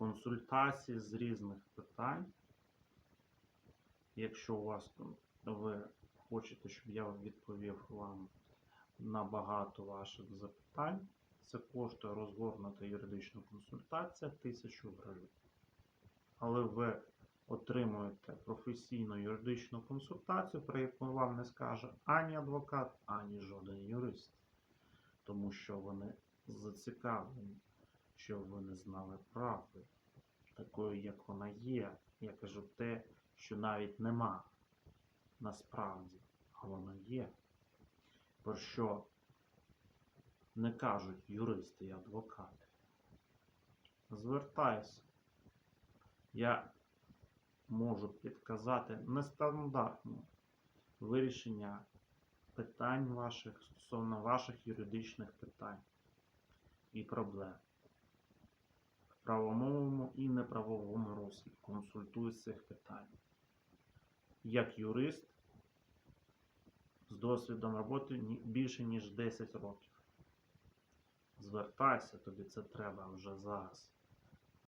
консультації з різних питань. Якщо у вас ви хочете, щоб я відповів вам на багато ваших запитань, це коштує розгорнута юридична консультація 1000 гривень. Але ви отримуєте професійну юридичну консультацію, про яку вам не скаже ані адвокат, ані жоден юрист. Тому що вони зацікавлені, щоб ви не знали правди, такою, як вона є. Я кажу те, що навіть нема насправді, а воно є. Про що не кажуть юристи і адвокати. Звертайся. Я можу підказати нестандартне вирішення питань ваших стосовно ваших юридичних питань і проблем. В правовому і неправовому руслі консультую з цих питань. Як юрист з досвідом роботи більше ніж 10 років. Звертайся, тобі це треба вже зараз.